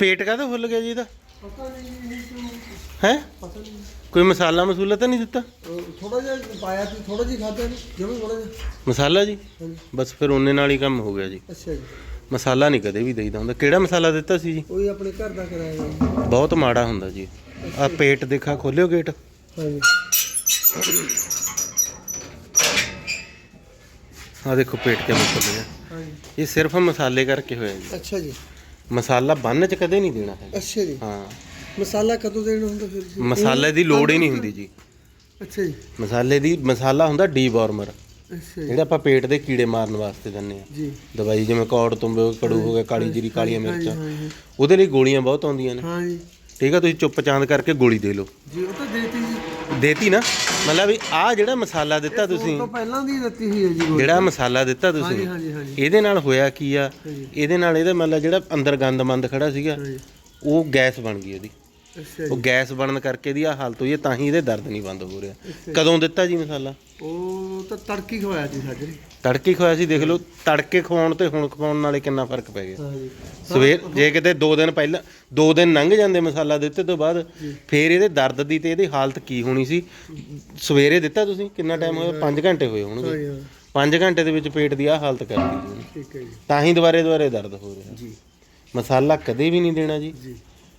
ਪੇਟ ਕਾਹਦਾ ਫੁੱਲ ਗਿਆ ਜੀ ਇਹਦਾ? ਪਤਾ ਨਹੀਂ ਇਹ ਕਿਉਂ ਹੈ? ਪਤਾ ਨਹੀਂ ਕੋਈ ਮਸਾਲਾ ਮਸੂਲਾ ਤਾਂ ਨਹੀਂ ਦਿੱਤਾ? ਥੋੜਾ ਜਿਹਾ ਪਾਇਆ ਸੀ ਥੋੜਾ ਜਿਹਾ ਖਾਦਾ ਨਹੀਂ ਜਿਵੇਂ ਥੋੜਾ ਜਿਹਾ। ਮਸਾਲਾ ਜੀ? ਹਾਂਜੀ। ਬਸ ਫਿਰ ਉਹਨੇ ਨਾਲ ਹੀ ਕੰਮ ਹੋ ਗਿਆ ਜੀ। ਅੱਛਾ ਜੀ। ਮਸਾਲਾ ਨਹੀਂ ਕਦੇ ਵੀ ਦੇਈਦਾ ਹੁੰਦਾ। ਕਿਹੜਾ ਮਸਾਲਾ ਦਿੱਤਾ ਸੀ ਜੀ? ਉਹੀ ਆਪਣੇ ਘਰ ਦਾ ਕਰਾਇਆ ਜੀ। ਬਹੁਤ ਮਾੜਾ ਹੁੰਦਾ ਜੀ। ਆ ਪੇਟ ਦੇਖਾ ਖੋਲਿਓ ਗੇਟ। ਹਾਂਜੀ। ਆ ਦੇਖੋ ਪੇਟ ਕਿਵੇਂ ਖੁੱਲ ਗਿਆ। ਹਾਂਜੀ। ਇਹ ਸਿਰਫ ਮਸਾਲੇ ਕਰਕੇ ਹੋਇਆ ਜੀ। ਅੱਛਾ ਜੀ। ਮਸਾਲਾ ਬੰਨ ਚ ਕਦੇ ਨਹੀਂ ਦੇਣਾ ਹੈ ਅੱਛਾ ਜੀ। ਹਾਂ। ਮਸਾਲਾ ਕਦੋਂ ਦੇਣਾ ਹੁੰਦਾ ਫਿਰ ਜੀ? ਮਸਾਲੇ ਦੀ ਲੋੜ ਹੀ ਨਹੀਂ ਹੁੰਦੀ ਜੀ। ਅੱਛਾ ਜੀ। ਮਸਾਲੇ ਦੀ ਮਸਾਲਾ ਹੁੰਦਾ ਡੀਵਾਰਮਰ। ਅੱਛਾ ਜੀ। ਜਿਹੜਾ ਆਪਾਂ ਪੇਟ ਦੇ ਕੀੜੇ ਮਾਰਨ ਵਾਸਤੇ ਦਿੰਨੇ ਆ ਜੀ। ਦਵਾਈ ਜਿਵੇਂ ਕੌੜ ਤੁੰਬੇ ਕੜੂ ਹੋ ਗਿਆ ਕਾਲੀ ਜੀਰੀ ਕਾਲੀਆਂ ਮਿਰਚਾਂ। ਹਾਂਜੀ। ਉਹਦੇ ਲਈ ਗੋਲੀਆਂ ਬਹੁਤ ਆਉਂਦੀਆਂ ਨੇ। ਹਾਂ ਜੀ। ਠੀਕ ਆ ਤੁਸੀਂ ਚੁੱਪ ਚਾਂਦ ਕਰਕੇ ਗੋਲੀ ਦੇ ਲਓ। ਜੀ ਉਹ ਤਾਂ ਜੀ ਦੇਤੀ ਨਾ। ਮਤਲਬ ਆ ਜਿਹੜਾ ਮਸਾਲਾ ਦਿੱਤਾ ਤੁਸੀਂ। ਤੋਂ ਪਹਿਲਾਂ ਦੀ ਦਿੱਤੀ ਹੋਈ ਹੈ ਜੀ ਗੋਲੀ। ਜਿਹੜਾ ਮਸਾਲਾ ਦਿੱਤਾ ਤੁਸੀਂ। ਹਾਂਜੀ ਹਾਂਜੀ ਇਹਦੇ ਨਾਲ ਹੋਇਆ ਕੀ ਆ। ਇਹਦੇ ਨਾਲ ਇਹਦਾ ਮਤਲਬ ਜਿਹੜਾ ਅੰਦਰ ਗੰਦਮੰਦ ਖੜਾ ਸੀਗਾ ਹਾਂਜੀ। ਉਹ ਗੈਸ ਬਣ ਗਈ ਉਹਦੀ। ਅੱਛਾ ਉਹ ਗੈਸ ਬਣਨ ਕਰਕੇ ਇਹਦੀ ਆ ਹਾਲਤ ਹੋਈ ਹੈ ਤਾਂ ਹੀ ਇਹਦੇ ਦਰਦ ਨਹੀਂ ਬੰਦ ਹੋ ਰਿਹਾ। ਕਦੋਂ ਦਿੱਤਾ ਜੀ ਮਸਾਲਾ? ਉਹ ਤਾਂ ਤੜਕੀ ਖਵਾਇਆ ਜੀ ਸਾਡੇ ਤੜਕੇ ਖਵਾਇਆ ਸੀ ਦੇਖ ਲਓ ਤੜਕੇ ਖਵਾਉਣ ਤੇ ਹੁਣ ਖਵਾਉਣ ਨਾਲੇ ਕਿੰਨਾ ਫ਼ਰਕ ਪੈ ਗਿਆ। ਹਾਂ ਜੀ ਸਵੇਰ ਜੇ ਕਿਤੇ 2 ਦਿਨ ਪਹਿਲਾਂ 2 ਦਿਨ ਲੰਘ ਜਾਂਦੇ ਮਸਾਲਾ ਦਿੱਤੇ ਤੋਂ ਬਾਅਦ ਫੇਰ ਇਹਦੇ ਦਰਦ ਦੀ ਤੇ ਇਹਦੀ ਹਾਲਤ ਕੀ ਹੋਣੀ ਸੀ? ਸਵੇਰੇ ਦਿੱਤਾ ਤੁਸੀਂ? ਕਿੰਨਾ ਟਾਈਮ ਹੋਇਆ? 5 ਘੰਟੇ ਹੋਏ ਹੋਣਗੇ। ਜੀ ਹਾਂ। 5 ਘੰਟੇ ਦੇ ਵਿੱਚ ਪੇਟ ਦੀ ਆ ਹਾਲਤ ਕਰ ਦਿੱਤੀ ਜੀ ਠੀਕ ਹੈ ਜੀ। ਤਾਂ ਹੀ ਦੁਬਾਰੇ ਦੁਬਾਰੇ ਦਰਦ ਹੋ ਰਿਹਾ। ਜੀ। ਮਸਾਲਾ ਕਦੇ ਵੀ ਨਹੀਂ ਦੇਣਾ ਜੀ। ਜੀ।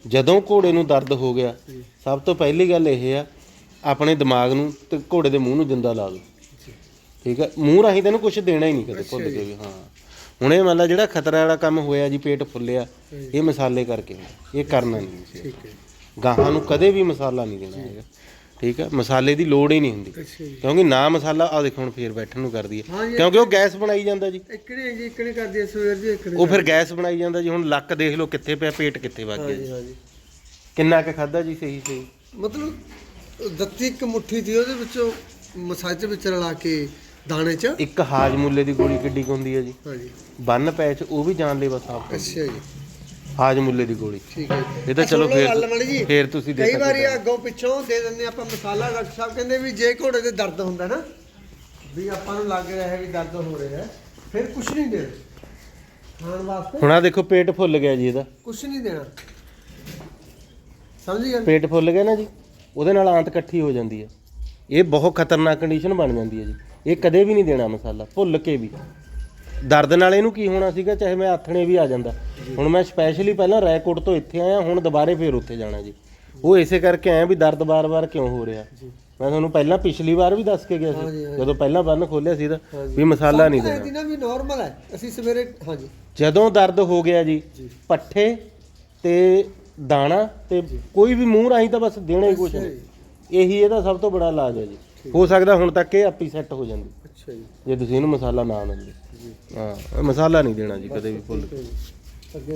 ਜਦੋਂ ਘੋੜੇ ਨੂੰ ਦਰਦ ਹੋ ਗਿਆ। ਸਭ ਤੋਂ ਪਹਿਲੀ ਗੱਲ ਇਹ ਆ ਆਪਣੇ ਦਿਮਾਗ ਨੂੰ ਤੇ ਘੋੜੇ ਦੇ ਮੂੰਹ ਨੂੰ ਜਿੰਦਾ ਲਾ ਦਿਓ। ਠੀਕ ਹੈ ਮੂੰਹ ਰਾਹੀਂ ਤੈਨੂੰ ਕੁਝ ਦੇਣਾ ਹੀ ਨਹੀਂ ਕਦੇ ਭੁੱਲ ਕੇ ਵੀ ਹਾਂ। ਹੁਣ ਇਹ ਮੰਨ ਲਾ ਜਿਹੜਾ ਖਤਰਾ ਵਾਲਾ ਕੰਮ ਹੋਇਆ ਜੀ ਪੇਟ ਫੁੱਲਿਆ ਇਹ ਮਸਾਲੇ ਕਰਕੇ ਹੋਇਆ ਇਹ ਕਰਨਾ ਨਹੀਂ ਸੀ। ਠੀਕ ਹੈ। ਗਾਹਾਂ ਨੂੰ ਕਦੇ ਵੀ ਮਸਾਲਾ ਨਹੀਂ ਦੇਣਾ ਹੈਗਾ। ਠੀਕ ਹੈ ਮਸਾਲੇ ਦੀ ਲੋੜ ਹੀ ਨਹੀਂ ਹੁੰਦੀ। ਅੱਛਾ ਜੀ। ਕਿਉਂਕਿ ਨਾ ਮਸਾਲਾ ਆ ਦੇਖੋ ਹੁਣ ਫੇਰ ਬੈਠਣ ਨੂੰ ਕਰਦੀ ਹੈ। ਹਾਂ ਜੀ। ਕਿਉਂਕਿ ਉਹ ਗੈਸ ਬਣਾਈ ਜਾਂਦਾ ਜੀ। ਇਕੜੇ ਜੀ ਇਕੜੇ ਕਰਦੀ ਹੈ ਸਵੇਰ ਦੀ ਇਕੜੇ ਉਹ ਫਿਰ ਗੈਸ ਬਣਾਈ ਜਾਂਦਾ ਜੀ ਹੁਣ ਲੱਕ ਦੇਖ ਲਓ ਕਿੱਥੇ ਪਿਆ ਪੇਟ ਕਿੱਥੇ ਵਗ ਗਿਆ ਜੀ ਕਿੰਨਾ ਕੁ ਖਾਦਾ ਜੀ ਸਹੀ ਸਹੀ? ਮਤਲਬ ਦਿੱਤੀ ਇੱਕ ਮੁੱਠੀ ਸੀ ਉਹਦੇ ਵਿੱਚੋਂ ਮਸਾਜ ਵਿੱਚ ਰਲਾ ਕੇ ਦਾਣੇ ਚ? ਇੱਕ ਹਾਜਮੁੱਲੇ ਦੀ ਗੋਲੀ ਕਿੱਡੀ ਕੁ ਹੁੰਦੀ ਹੈ ਜੀ। ਹਾਂ ਜੀ ਬੰਨ ਪੈਚ ਉਹ ਵੀ ਜਾਣ ਲਈ ਬਸ ਆਪ ਅੱਛਾ ਜੀ। ਹਾਜਮੁੱਲੇ ਦੀ ਗੋਲੀ। ਠੀਕ ਹੈ ਇਹ ਤਾਂ ਚਲੋ ਫੇਰ ਗੱਲ ਮਾੜੀ ਜੀ। ਫੇਰ ਤੁਸੀਂ ਦੇ ਕਈ ਸਕਦੇ ਵਾਰੀ ਹੋ। ਅੱਗੋਂ ਪਿੱਛੋਂ ਦੇ ਦਿੰਦੇ ਆਪਾਂ ਮਸਾਲਾ ਡਾਕਟਰ ਸਾਹਿਬ ਕਹਿੰਦੇ ਵੀ ਜੇ ਘੋੜੇ ਦੇ ਦਰਦ ਹੁੰਦਾ ਨਾ ਵੀ ਆਪਾਂ ਨੂੰ ਲੱਗ ਰਿਹਾ ਹੈ ਵੀ ਦਰਦ ਹੋ ਰਿਹਾ ਹੈ ਫਿਰ ਕੁਝ ਨਹੀਂ ਦੇਣਾ। ਖਾਣ ਵਾਸਤੇ। ਹੁਣ ਆ ਦੇਖੋ ਪੇਟ ਫੁੱਲ ਗਿਆ ਜੀ ਇਹਦਾ। ਕੁਝ ਨਹੀਂ ਦੇਣਾ। ਸਮਝ ਗਏ? ਪੇਟ ਫੁੱਲ ਗਿਆ ਨਾ ਜੀ ਉਹਦੇ ਨਾਲ ਆਂਤ ਇਕੱਠੀ ਹੋ ਜਾਂਦੀ ਹੈ। ਇਹ ਬਹੁਤ ਖਤਰਨਾਕ ਕੰਡੀਸ਼ਨ ਬਣ ਜਾਂਦੀ ਹੈ ਜੀ। ਇਹ ਕਦੇ ਵੀ ਨਹੀਂ ਦੇਣਾ ਮਸਾਲਾ ਭੁੱਲ ਕੇ ਵੀ। ਦਰਦ ਨਾਲ ਇਹਨੂੰ ਕੀ ਹੋਣਾ ਸੀਗਾ ਚਾਹੇ ਮੈਂ ਆਥਣੇ ਵੀ ਆ ਜਾਂਦਾ। ਹੁਣ ਮੈਂ ਸਪੈਸ਼ਲੀ ਪਹਿਲਾਂ ਰੈਕੋਟ ਤੋਂ ਇੱਥੇ ਆਇਆ ਹੁਣ ਦੁਬਾਰੇ ਫੇਰ ਉੱਥੇ ਜਾਣਾ ਜੀ। ਉਹ ਇਸੇ ਕਰਕੇ ਆਇਆ ਵੀ ਦਰਦ ਬਾਰ-ਬਾਰ ਕਿਉਂ ਹੋ ਰਿਹਾ। ਮੈਂ ਤੁਹਾਨੂੰ ਪਹਿਲਾਂ ਪਿਛਲੀ ਵਾਰ ਵੀ ਦੱਸ ਕੇ ਗਿਆ ਸੀ। ਜਦੋਂ ਪਹਿਲਾਂ ਬੰਨ ਖੋਲਿਆ ਸੀ ਤਾਂ। ਵੀ ਮਸਾਲਾ ਨਹੀਂ ਦੇਣਾ। ਇਹ ਨਾ ਵੀ ਨਾਰਮਲ ਹੈ। ਅਸੀਂ ਸਵੇਰੇ ਹਾਂਜੀ ਜਦੋਂ ਦਰਦ ਹੋ ਗਿਆ ਜੀ। ਪੱਠੇ ਤੇ ਦਾਣਾ ਤੇ ਕੋਈ ਵੀ ਮੂੰਹ ਰਾਹੀਂ ਤਾਂ ਬਸ ਦੇਣਾ ਹੀ ਕੁਛ ਨਹੀਂ। ਇਹੀ ਇਹਦਾ ਸਭ ਤੋਂ ਬੜਾ ਇਲਾਜ ਹੈ ਜੀ। ਹੋ ਸਕਦਾ ਹੁਣ ਤੱਕ ਇਹ ਆਪੀ ਸੈੱਟ ਹੋ ਜਾਂਦੀ। ਅੱਛਾ ਜੀ। ਜੇ ਤੁਸੀਂ ਇਹਨੂੰ ਮਸਾਲਾ ਨਾ ਜੀ ਹਾਂ ਇਹ ਮਸਾਲਾ ਨਹੀਂ ਦੇਣਾ ਜੀ ਕਦੇ ਵੀ ਭੁੱਲ ਕੇ ਅੱਗੇ